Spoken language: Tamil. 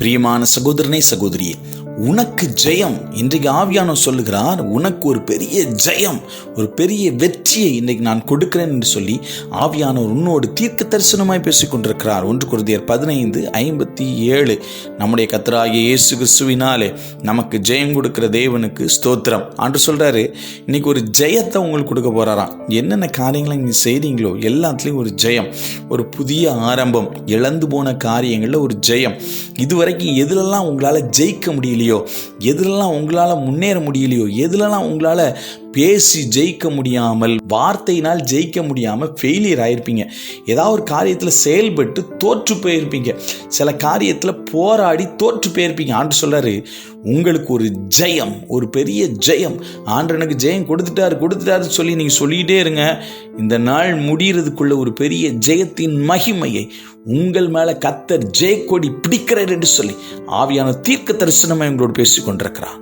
பிரியமான சகோதரனே சகோதரியே உனக்கு ஜெயம். இன்றைக்கு ஆவியானவர் சொல்லுகிறார் உனக்கு ஒரு பெரிய ஜெயம் ஒரு பெரிய வெற்றியை இன்றைக்கு நான் கொடுக்கிறேன் என்று சொல்லி ஆவியானவர் உன்னோடு தீர்க்க தரிசனமாய் பேசிக் கொண்டிருக்கிறார். ஒன்று குருதியர் பதினைந்து ஐம்பத்தி ஏழு. நம்முடைய கத்தராகிய இயேசு கிறிஸ்துவினாலே நமக்கு ஜெயம் கொடுக்கிற தேவனுக்கு ஸ்தோத்திரம். ஆண்டு சொல்கிறாரு இன்னைக்கு ஒரு ஜெயத்தை உங்களுக்கு கொடுக்க போகிறாராம் என்னென்ன காரியங்களை நீங்கள் செய்கிறீங்களோ எல்லாத்துலேயும் ஒரு ஜெயம் ஒரு புதிய ஆரம்பம் இழந்து போன காரியங்களில் ஒரு ஜெயம். இதுவரைக்கும் எதுலெல்லாம் உங்களால் ஜெயிக்க முடியலையோ எதுலெல்லாம் உங்களால் முன்னேற முடியலையோ? எதுலலாம் உங்களால் பேசி ஜெயிக்க முடியாமல் வார்த்தையினால் ஜெயிக்க முடியாமல் ஃபெயிலியர் ஆயிருப்பீங்க. ஏதாவது ஒரு காரியத்தில் செயல்பட்டு தோற்று போயிருப்பீங்க. சில காரியத்தில் போராடி தோற்று போயிருப்பீங்க. ஆண்டு சொல்றாரு உங்களுக்கு ஒரு ஜெயம் ஒரு பெரிய ஜெயம். ஆண்டு எனக்கு ஜெயம் கொடுத்துட்டாரு கொடுத்துட்டாருன்னு சொல்லி நீங்கள் சொல்லிக்கிட்டே இருங்க. இந்த நாள் முடிகிறதுக்குள்ள ஒரு பெரிய ஜெயத்தின் மகிமையை உங்கள் மேலே கத்தர் ஜெயக்கொடி பிடிக்கிறார் என்று சொல்லி ஆவியான தீர்க்க தரிசனமாக எங்களோடு பேசிக் கொண்டிருக்கிறார்